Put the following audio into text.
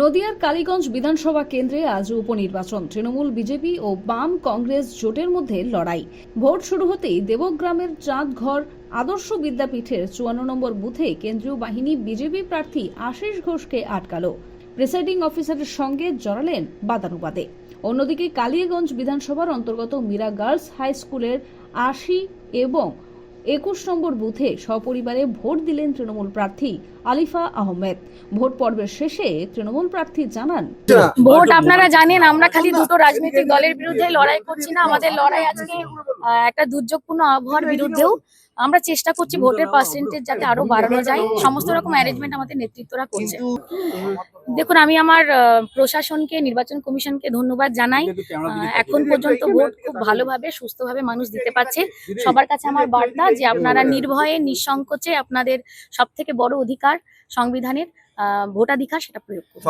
নদিয়ার কালীগঞ্জ বিধানসভা কেন্দ্রে আজ উপনির্বাচন। তৃণমূল বিজেপি ও বাম কংগ্রেস জোটের মধ্যে লড়াই। ভোট শুরু হতেই দেবগ্রামের চাঁদঘর আদর্শ বিদ্যাপীঠের চুয়ান্ন নম্বর বুথে কেন্দ্রীয় বাহিনী বিজেপি প্রার্থী আশিস ঘোষকে আটকালো। প্রিসাইডিং অফিসারের সঙ্গে জড়ালেন বাদানুবাদে। অন্যদিকে কালিয়াগঞ্জ বিধানসভার অন্তর্গত মীরা গার্লস হাই স্কুলের আশি এবং একুশ নম্বর বুথে সপরিবারে ভোট দিলেন তৃণমূল প্রার্থী আলিফা আহমেদ। ভোট পর্বের শেষে তৃণমূল প্রার্থী জানান, ভোট আপনারা জানেন, আমরা খালি দুটো রাজনৈতিক দলের বিরুদ্ধে লড়াই করছি না। আমাদের লড়াই আজকে একটা দুর্যোগপূর্ণ আবহাওয়ার বিরুদ্ধেও। আমরা চেষ্টা করছি ভোটের পার্সেন্টেজ যাতে আরও বাড়ানো যায়। সমস্ত রকম অ্যারেঞ্জমেন্ট আমাদের নেতৃত্বরা করছে। দেখুন আমি আমার প্রশাসনকে নির্বাচন কমিশনকে ধন্যবাদ জানাই। এখন পর্যন্ত ভোট খুব ভালোভাবে সুস্থভাবে মানুষ দিতে পারছে। সবার কাছে আমার বার্তা যে আপনারা নির্ভয়ে নিঃসংকোচে আপনাদের সব থেকে বড় অধিকার সংবিধানের আহ, ভোটাধিকার সেটা প্রয়োগ করুন।